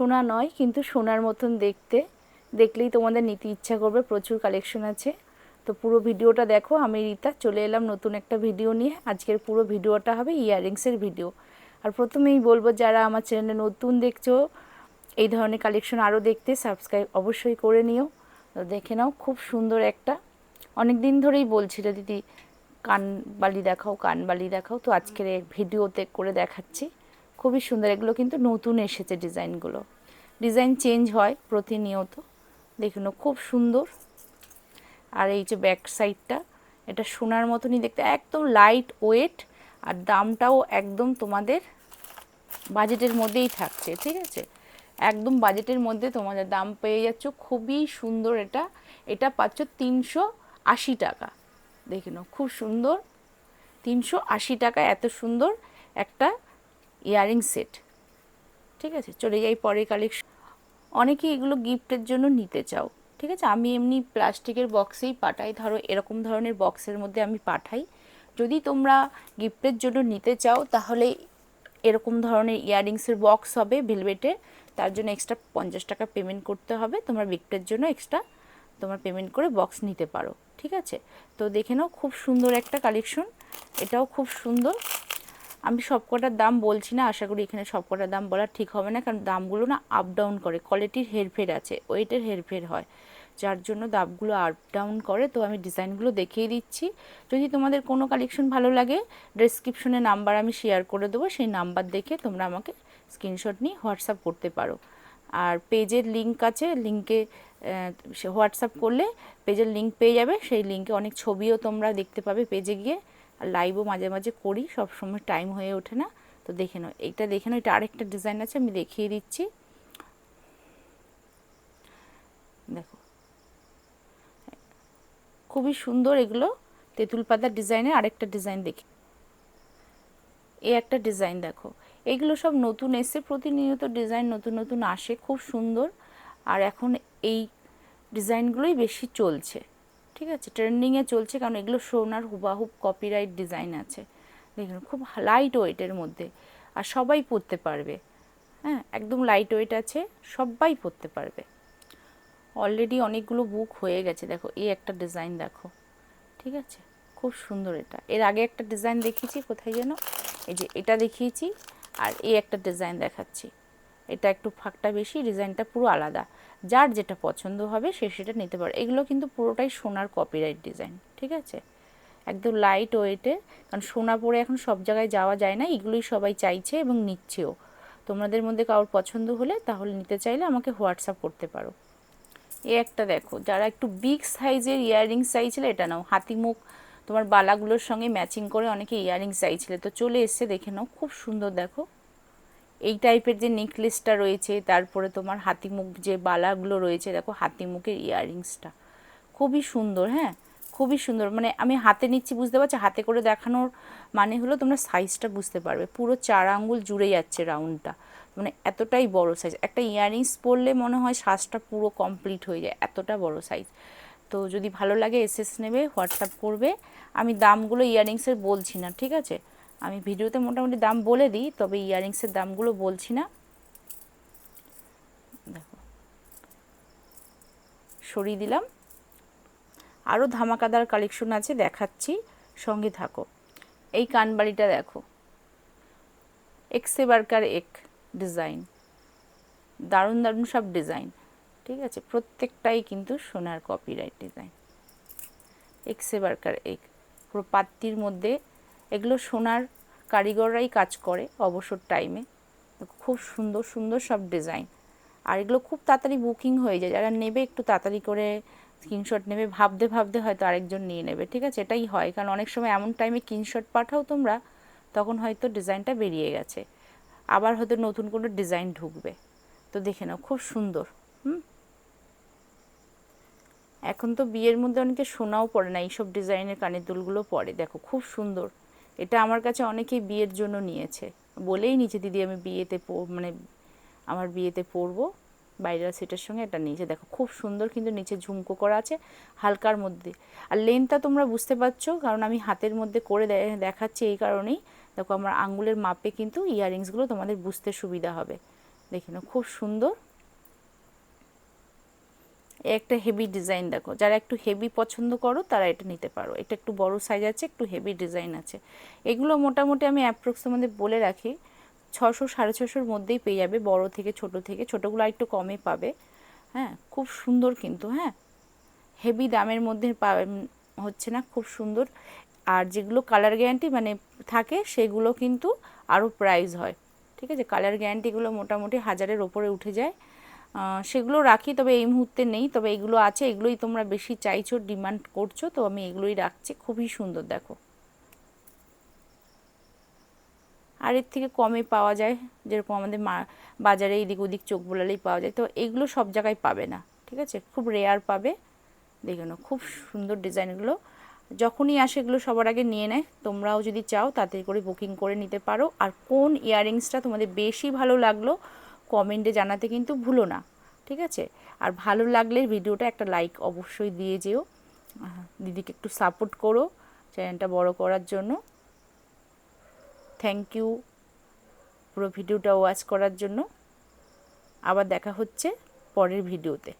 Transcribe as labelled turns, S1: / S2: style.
S1: সোনা নয়, কিন্তু সোনার মতন দেখতে। দেখলেই তোমাদের নিতে ইচ্ছা করবে, প্রচুর কালেকশন আছে। তো পুরো ভিডিওটা দেখো, আমি রীতা চলে এলাম নতুন একটা ভিডিও নিয়ে। আজকের পুরো ভিডিওটা হবে ইয়াররিংসের ভিডিও। আর প্রথমেই বলব, যারা আমার চ্যানেলে নতুন দেখছ, এই ধরনের কালেকশন আরও দেখতে সাবস্ক্রাইব অবশ্যই করে নিও। তো দেখে নাও, খুব সুন্দর একটা। অনেক দিন ধরেই বলছিল, দিদি, কান বালি দেখাও, কান বালি দেখাও। তো আজকের ভিডিওতে করে দেখাচ্ছি। খুবই সুন্দর। এগুলো কিন্তু নতুন এসেছে ডিজাইনগুলো। ডিজাইন চেঞ্জ হয় প্রতিনিয়ত। দেখুন, খুব সুন্দর। আর এই যে ব্যাক সাইডটা, এটা সোনার মতনই দেখতে, একদম লাইট ওয়েট আর দামটাও একদম তোমাদের বাজেটের মধ্যেই থাকছে, ঠিক আছে? একদম বাজেটের মধ্যে তোমাদের দাম পেয়ে যাচ্ছ। খুবই সুন্দর এটা। এটা পাচ্ছ তিনশো আশি টাকা। দেখে খুব সুন্দর। তিনশো আশি টাকা, এত সুন্দর একটা ইয়ারিং সেট। ঠিক আছে? চলে যাই পরের কালেকশন অনেকে এগুলো গিফটের জন্য নিতে চাও। ঠিক আছে? আমি এমনি প্লাস্টিকের বক্সেই পাঠাই। ধরো, এরকম ধরনের বক্সের মধ্যে আমি পাঠাই। যদি তোমরা গিফটের জন্য নিতে চাও, তাহলে এরকম ধরনের ইয়াররিংসের বক্স হবে ভেলভেটের তার জন্য এক্সট্রা পঞ্চাশ টাকা পেমেন্ট করতে হবে। তোমার গিফটের জন্য এক্সট্রা তোমার পেমেন্ট করে বক্স নিতে পারো। ঠিক আছে? তো দেখে নাও, খুব সুন্দর একটা কালেকশন এটাও খুব সুন্দর। আমি সবকটার দাম বলছি না, আশা করি এখানে সবকটার দাম বলা ঠিক হবে না, কারণ দামগুলো না আপ ডাউন করে কোয়ালিটির হেরফের আছে ওয়েটের হেরফের হয়। যার জন্য দামগুলো আপ ডাউন করে, তো আমি ডিজাইনগুলো দেখিয়ে দিচ্ছি। যদি তোমাদের কোনো কালেকশন ভালো লাগে ডেসক্রিপশনে নাম্বার আমি শেয়ার করে দেবো, সেই নাম্বার দেখে তোমরা আমাকে স্ক্রিনশট নিয়ে হোয়াটসঅ্যাপ করতে পারো। আর পেজের লিঙ্ক আছে লিঙ্কে হোয়াটসঅ্যাপ করলে পেজের লিঙ্ক পেয়ে যাবে, সেই লিঙ্কে অনেক ছবিও তোমরা দেখতে পাবে পেজে গিয়ে। আর লাইভও মাঝে মাঝে করি সব সময় টাইম হয়ে ওঠে না। তো দেখে নাও, এইটা দেখে নাও, এটা আরেকটা ডিজাইন আছে, আমি দেখিয়ে দিচ্ছি। দেখো। খুবই সুন্দর এগুলো, তেঁতুল পাতার ডিজাইনের আরেকটা ডিজাইন দেখি। এই একটা ডিজাইন দেখো। এগুলো সব নতুন এসে প্রতিনিয়ত ডিজাইন নতুন নতুন আসে, খুব সুন্দর। আর এখন এই ডিজাইনগুলোই বেশি চলছে। ঠিক আছে? ট্রেন্ডিংয়ে চলছে কারণ এগুলো সোনার হুবাহুব কপিরাইট ডিজাইন আছে। দেখুন, খুব লাইট ওয়েটের মধ্যে। আর সবাই পরতে পারবে। হ্যাঁ একদম লাইট ওয়েট আছে, সবাই পরতে পারবে। অলরেডি অনেকগুলো বুক হয়ে গেছে। দেখো, এই একটা ডিজাইন দেখো। ঠিক আছে? খুব সুন্দর এটা। এর আগে একটা ডিজাইন দেখিয়েছি, কোথায় যেন? এই যে এটা দেখিয়েছি, আর এই একটা ডিজাইন দেখাচ্ছি। এটা একটু ফাঁকটা বেশি, ডিজাইনটা পুরো আলাদা। যার যেটা পছন্দ হবে সে সেটা নিতে পারে। এগুলো কিন্তু পুরোটাই সোনার কপিরাইট ডিজাইন ঠিক আছে? একদম লাইট ওয়েটে কারণ সোনা পরে এখন সব জায়গায় যাওয়া যায় না, এগুলোই সবাই চাইছে এবং নিচ্ছেও। তোমাদের মধ্যে কারোর পছন্দ হলে তাহলে নিতে চাইলে আমাকে হোয়াটসঅ্যাপ করতে পারো। এ একটা দেখো, যারা একটু বিগ সাইজের ইয়াররিং চাইছিলে, এটা নাও। হাতি মুখ, তোমার বালাগুলোর সঙ্গে ম্যাচিং করে অনেকে ইয়াররিং চাইছিলে। তো চলে এসছে, দেখে নাও। খুব সুন্দর দেখো। এই টাইপের যে নেকলেসটা রয়েছে, তারপরে তোমার হাতিমুখ যে বালাগুলো রয়েছে, দেখো হাতিমুখের ইয়াররিংসটা খুবই সুন্দর হ্যাঁ? খুবই সুন্দর। মানে আমি হাতে নিচ্ছি, বুঝতে পারছি? হাতে করে দেখানোর মানে হলো তোমরা সাইজটা বুঝতে পারবে। পুরো চার আঙ্গুল জুড়ে যাচ্ছে রাউন্ডটা মানে এতটাই বড় সাইজ একটা ইয়াররিংস পরলে মনে হয় শ্বাসটা পুরো কমপ্লিট হয়ে যায়। এতটা বড় সাইজ তো যদি ভালো লাগে এসএস নেবে হোয়াটসঅ্যাপ করবে। আমি দামগুলো ইয়াররিংসের বলছি না, ঠিক আছে? আমি ভিডিওতে মোটামুটি দাম বলে দিই, তবে ইয়াররিংসের দামগুলো বলছি না। দেখো। সরিয়ে দিলাম। আরও ধামাকাদার কালেকশন আছে, দেখাচ্ছি। সঙ্গে থাকো। এই কানবাড়িটা দেখো। এক্সে বার্কার এক ডিজাইন। দারুণ দারুণ সব ডিজাইন। ঠিক আছে? প্রত্যেকটাই কিন্তু সোনার কপিরাইট ডিজাইন এক্সে বার্কার এক। পুরো পাত্তির মধ্যে এগুলো সোনার কারিগররাই কাজ করে অবসর টাইমে খুব সুন্দর সুন্দর সব ডিজাইন আর এগুলো খুব তাড়াতাড়ি বুকিং হয়ে যায়। যারা নেবে একটু তাড়াতাড়ি করে স্ক্রিনশট নেবে, ভাবতে ভাবতে হয়তো আরেকজন নিয়ে নেবে। ঠিক আছে? এটাই হয়। কারণ অনেক সময় এমন টাইমে স্ক্রিনশট পাঠাও তোমরা, তখন হয়তো ডিজাইনটা বেরিয়ে গেছে। আবার হয়তো নতুন কোনো ডিজাইন ঢুকবে। তো দেখে নাও, খুব সুন্দর। হুম? এখন তো বিয়ের মধ্যে অনেকে সোনাও পড়ে না, এইসব ডিজাইনের কানের দুলগুলো পরে। দেখো, খুব সুন্দর। এটা আমার কাছে অনেকেই বিয়ের জন্য নিয়েছে। বলেই নিচে দিদি, আমি বিয়েতে মানে আমার বিয়েতে পরবো। বাইরের সেটের সঙ্গে, এটা নিচে দেখো, খুব সুন্দর কিন্তু নিচে ঝুমকো করা আছে, হালকার মধ্যে। আর লেনটা তোমরা বুঝতে পারছ, কারণ আমি হাতের মধ্যে করে দেখাচ্ছি এই কারণেই। দেখো, আমার আঙ্গুলের মাপে কিন্তু ইয়াররিংসগুলো তোমাদের বুঝতে সুবিধা হবে। দেখে খুব সুন্দর। একটা হেভি ডিজাইন দেখো। যারা একটু হেভি পছন্দ করো, তারা এটা নিতে পারো। এটা একটু বড় সাইজ আছে, একটু হেভি ডিজাইন আছে। এগুলো মোটামুটি আমি অ্যাপ্রক্স তোমাদের বলে রাখি, ছশো সাড়ে ছশোর মধ্যেই পেয়ে যাবে, বড় থেকে ছোট থেকে। ছোটোগুলো একটু কমে পাবে। হ্যাঁ খুব সুন্দর কিন্তু হ্যাঁ। হেভি দামের মধ্যে হচ্ছে না, খুব সুন্দর। আর যেগুলো কালার গ্যারান্টি মানে থাকে, সেগুলো কিন্তু আরও প্রাইস হয়। ঠিক আছে? কালার গ্যারান্টিগুলো মোটামুটি হাজারের ওপরে উঠে যায়। সেগুলো রাখি, তবে এই মুহূর্তে নেই। তবে এগুলো আছে, এগুলোই তোমরা বেশি চাইছো, ডিমান্ড করছ, তো আমি এগুলোই রাখছি। খুবই সুন্দর, দেখো। আর এর থেকে কমে পাওয়া যায়, যেরকম আমাদের মা, বাজারে এদিক ওদিক চোখ বোলালেই পাওয়া যায়। তো এগুলো সব জায়গায় পাবে না, ঠিক আছে? খুব রেয়ার পাবে। দেখে নাও, খুব সুন্দর ডিজাইনগুলো। যখনই আসে এগুলো সবার আগে নিয়ে নেয়, তোমরাও যদি চাও তাতে করে বুকিং করে নিতে পারো। আর কোন ইয়াররিংসটা তোমাদের বেশি ভালো লাগল কমেন্টে জানাতে কিন্তু ভুলো না, ঠিক আছে? আর ভালো লাগলে ভিডিওটা একটা লাইক অবশ্যই দিয়ে যেও। দিদিকে একটু সাপোর্ট করো চ্যানেলটা বড় করার জন্য। থ্যাংক ইউ পুরো ভিডিওটা ওয়াচ করার জন্য। আবার দেখা হচ্ছে পরের ভিডিওতে।